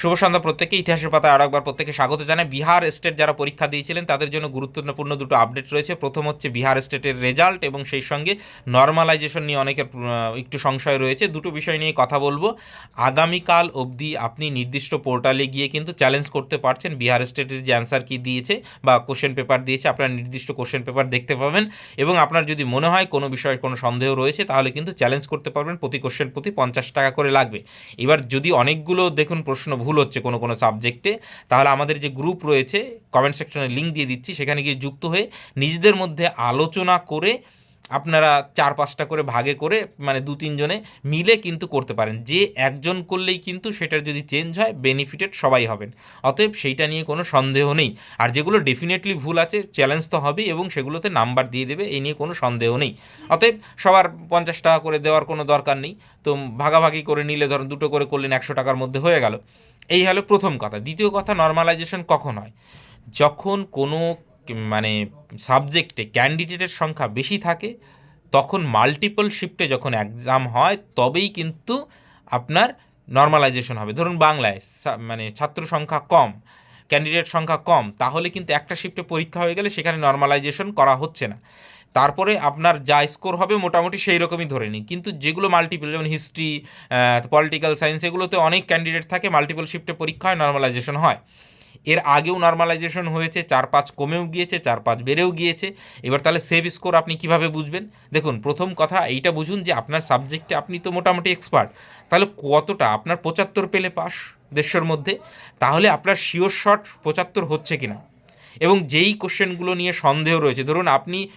শুভ সন্ধ্যা প্রত্যেকে ইতিহাসের পাতায় আরও একবার প্রত্যেকে স্বাগত জানায় বিহার স্টেট যারা পরীক্ষা দিয়েছিলেন, তাদের জন্য গুরুত্বপূর্ণ দুটো আপডেট রয়েছে। প্রথম হচ্ছে বিহার স্টেটের রেজাল্ট এবং সেই সঙ্গে নর্মালাইজেশন নিয়ে অনেকের একটু সংশয় রয়েছে। দুটো বিষয় নিয়ে কথা বলব। আগামীকাল অবধি আপনি নির্দিষ্ট পোর্টালে গিয়ে কিন্তু চ্যালেঞ্জ করতে পারছেন। বিহার স্টেটের যে অ্যান্সার কি দিয়েছে বা কোশ্চেন পেপার দিয়েছে, আপনার নির্দিষ্ট কোশ্চেন পেপার দেখতে পাবেন। এবং আপনার যদি মনে হয় কোনো বিষয়ে কোনো সন্দেহ রয়েছে, তাহলে কিন্তু চ্যালেঞ্জ করতে পারবেন। প্রতি কোশ্চেন প্রতি পঞ্চাশ টাকা করে লাগবে। এবার যদি অনেকগুলো দেখুন প্রশ্ন ভুল হচ্ছে কোনো কোনো সাবজেক্টে, তাহলে আমাদের যে গ্রুপ রয়েছে কমেন্ট সেকশনে লিঙ্ক দিয়ে দিচ্ছি, সেখানে গিয়ে যুক্ত হয়ে নিজেদের মধ্যে আলোচনা করে আপনারা চার পাঁচটা করে ভাগে করে মানে দু তিনজনে মিলে কিন্তু করতে পারেন। যে একজন করলেই কিন্তু সেটার যদি চেঞ্জ হয় বেনিফিটেড সবাই হবেন। অতএব সেইটা নিয়ে কোনো সন্দেহ নেই। আর যেগুলো ডেফিনেটলি ভুল আছে চ্যালেঞ্জ তো হবেই এবং সেগুলোতে নাম্বার দিয়ে দেবে এই নিয়ে কোনো সন্দেহ নেই। অতএব সবার পঞ্চাশ টাকা করে দেওয়ার কোনো দরকার নেই। তো ভাগাভাগি করে নিলে ধরুন দুটো করে করলেন একশো টাকার মধ্যে হয়ে গেল। এই হলো প্রথম কথা। দ্বিতীয় কথা নর্মালাইজেশন কখন হয়? যখন কোনো মানে সাবজেক্টে ক্যান্ডিডেটের সংখ্যা বেশি থাকে, তখন মাল্টিপল শিফটে যখন এক্সাম হয়, তবেই কিন্তু আপনার নর্মালাইজেশন হবে। ধরুন বাংলায় মানে ছাত্র সংখ্যা কম ক্যান্ডিডেট সংখ্যা কম, তাহলে কিন্তু একটা শিফটে পরীক্ষা হয়ে গেলে সেখানে নর্মালাইজেশন করা হচ্ছে না। তারপরে আপনার যা স্কোর হবে মোটামুটি সেই রকমই ধরে নিই কিন্তু যেগুলো মাল্টিপল যেমন হিস্ট্রি পলিটিক্যাল সায়েন্স এগুলোতে অনেক ক্যান্ডিডেট থাকে মাল্টিপল শিফটে পরীক্ষা হয় নর্মালাইজেশন হয়। এর আগেও নর্মালাইজেশন হয়েছে চার পাঁচ কমেও গিয়েছে চার পাঁচ বেড়েও গিয়েছে। এবার তাহলে সেভ স্কোর আপনি কীভাবে বুঝবেন? দেখুন, প্রথম কথা এইটা বুঝুন যে আপনার সাবজেক্টে আপনি তো মোটামুটি এক্সপার্ট তাহলে কতটা? আপনার পঁচাত্তর পেলে পাস দেড়শোর মধ্যে। তাহলে আপনার শিওর শট পঁচাত্তর হচ্ছে কিনা? এবং যেই কোশ্চেনগুলো নিয়ে সন্দেহ রয়েছে, ধরুন আপনি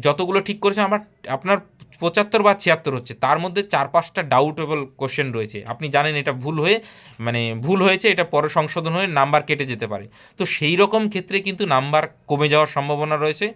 যতগুলো ঠিক করেছেন, আমার আপনার পঁচাত্তর বা ছিয়াত্তর হচ্ছে, তার মধ্যে চার পাঁচটা ডাউটেবল কোশ্চেন রয়েছে। আপনি জানেন এটা ভুল হয়ে মানে ভুল হয়েছে, এটা পরে সংশোধন হয়ে নাম্বার কেটে যেতে পারে। তো সেই রকম ক্ষেত্রে কিন্তু নাম্বার কমে যাওয়ার সম্ভাবনা রয়েছে।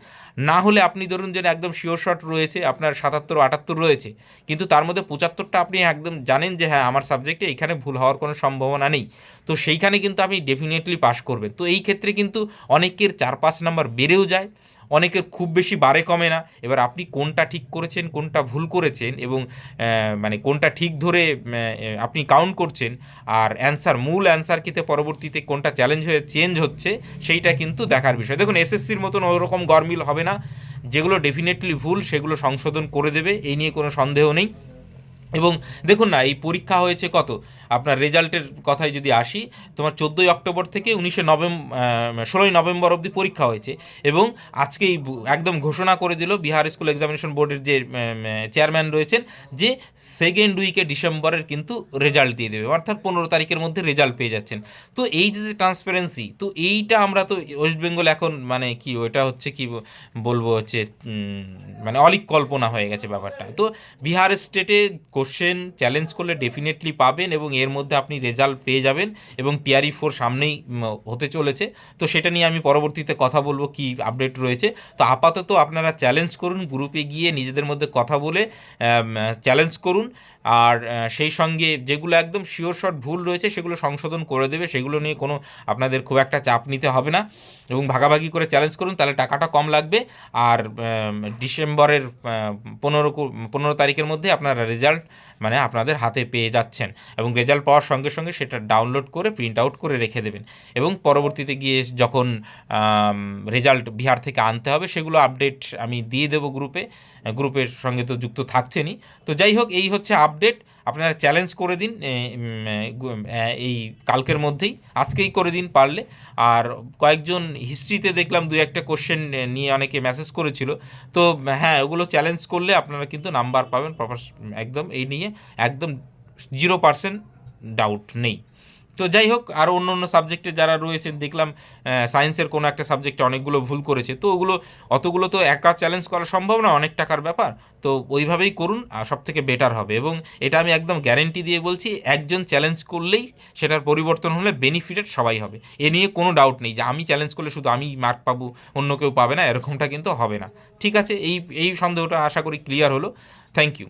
না হলে আপনি ধরুন যে একদম শিওর শট রয়েছে, আপনার সাতাত্তর, আটাত্তর রয়েছে, কিন্তু তার মধ্যে পঁচাত্তরটা আপনি একদম জানেন যে হ্যাঁ আমার সাবজেক্টে এখানে ভুল হওয়ার কোনো সম্ভাবনা নেই। তো সেইখানে কিন্তু আপনি ডেফিনেটলি পাস করবেন। তো এই ক্ষেত্রে কিন্তু অনেকের চার পাঁচ নাম্বার বেড়েও যায়, অনেকের খুব বেশি বাড়ে কমে না। এবার আপনি কোনটা ঠিক করেছেন, কোনটা ভুল করেছেন এবং মানে কোনটা ঠিক ধরে আপনি কাউন্ট করছেন আর অ্যান্সার মূল অ্যান্সার কিতে পরবর্তীতে কোনটা চ্যালেঞ্জ হয়ে চেঞ্জ হচ্ছে, সেইটা কিন্তু দেখার বিষয়। দেখুন এসএসসির মতন ওরকম গরমিল হবে না। যেগুলো ডেফিনেটলি ভুল, সেগুলো সংশোধন করে দেবে, এই নিয়ে কোনো সন্দেহ নেই। এবং দেখুন না, এই পরীক্ষা হয়েছে কত? আপনার রেজাল্টের কথায় যদি আসি, তোমার চোদ্দোই অক্টোবর থেকে উনিশে নভেম্বর ষোলোই নভেম্বর অবধি পরীক্ষা হয়েছে এবং আজকেই একদম ঘোষণা করে দিল বিহার স্কুল এক্সামিনেশন বোর্ডের যে চেয়ারম্যান রয়েছেন যে সেকেন্ড উইকে ডিসেম্বরের কিন্তু রেজাল্ট দিয়ে দেবে, অর্থাৎ পনেরো তারিখের মধ্যে রেজাল্ট পেয়ে যাচ্ছেন। তো এই যে ট্রান্সপারেন্সি তো এইটা আমরা তো ওয়েস্ট বেঙ্গল এখন মানে কি, ওটা হচ্ছে কি বলব হচ্ছে মানে অলিক কল্পনা হয়ে গেছে ব্যাপারটা। তো বিহার স্টেটে কোশ্চেন চ্যালেঞ্জ করলে ডেফিনেটলি পাবেন এবং এর মধ্যে আপনি রেজাল্ট পেয়ে যাবেন এবং টিআরই ফোর সামনেই হতে চলেছে। তো সেটা নিয়ে আমি পরবর্তীতে কথা বলব কি আপডেট রয়েছে। তো আপাতত আপনারা চ্যালেঞ্জ করুন গ্রুপে গিয়ে নিজেদের মধ্যে কথা বলে চ্যালেঞ্জ করুন। আর সেই সঙ্গে যেগুলো একদম শিওর শট ভুল রয়েছে, সেগুলো সংশোধন করে দেবে। সেগুলো নিয়ে কোনো আপনাদের খুব একটা চাপ নিতে হবে না। এবং ভাগাভাগি করে চ্যালেঞ্জ করুন, তাহলে টাকাটা কম লাগবে। আর ডিসেম্বরের পনেরো পনেরো তারিখের মধ্যে আপনারা রেজাল্ট মানে আপনাদের হাতে পেয়ে যাচ্ছেন। এবং রেজাল্ট পাওয়ার সঙ্গে সঙ্গে সেটা ডাউনলোড করে প্রিন্ট আউট করে রেখে দেবেন। এবং পরবর্তীতে গিয়ে যখন রেজাল্ট বিহার থেকে আনতে হবে, সেগুলো আপডেট আমি দিয়ে দেবো গ্রুপে গ্রুপের সঙ্গে তো যুক্ত থাকছেনই। তো যাই হোক, এই হচ্ছে আপডেট, আপনারা চ্যালেঞ্জ করে দিন এই কালকের মধ্যেই, আজকেই করে দিন পারলে। আর কয়েকজন হিস্ট্রিতে দেখলাম দু একটা কোশ্চেন নিয়ে অনেকে মেসেজ করেছিল। তো হ্যাঁ ওগুলো চ্যালেঞ্জ করলে আপনারা কিন্তু নাম্বার পাবেন প্রপার একদম এই নিয়ে, একদম জিরো পার্সেন্ট ডাউট নেই। তো যাই হোক আরও অন্য অন্য সাবজেক্টে যারা রয়েছেন, দেখলাম সায়েন্সের কোনো একটা সাবজেক্টে অনেকগুলো ভুল করেছে। তো ওগুলো, অতগুলো তো একা চ্যালেঞ্জ করা সম্ভব না, অনেক টাকার ব্যাপার। তো ওইভাবেই করুন, আর সব থেকে বেটার হবে। এবং এটা আমি একদম গ্যারেন্টি দিয়ে বলছি, একজন চ্যালেঞ্জ করলেই সেটার পরিবর্তন হলে বেনিফিটেড সবাই হবে। এ নিয়ে কোনো ডাউট নেই যে আমি চ্যালেঞ্জ করলে শুধু আমি মার্ক পাবো, অন্য কেউ পাবে না, এরকমটা কিন্তু হবে না। ঠিক আছে, এই এই সন্দেহটা আশা করি ক্লিয়ার হলো। Thank you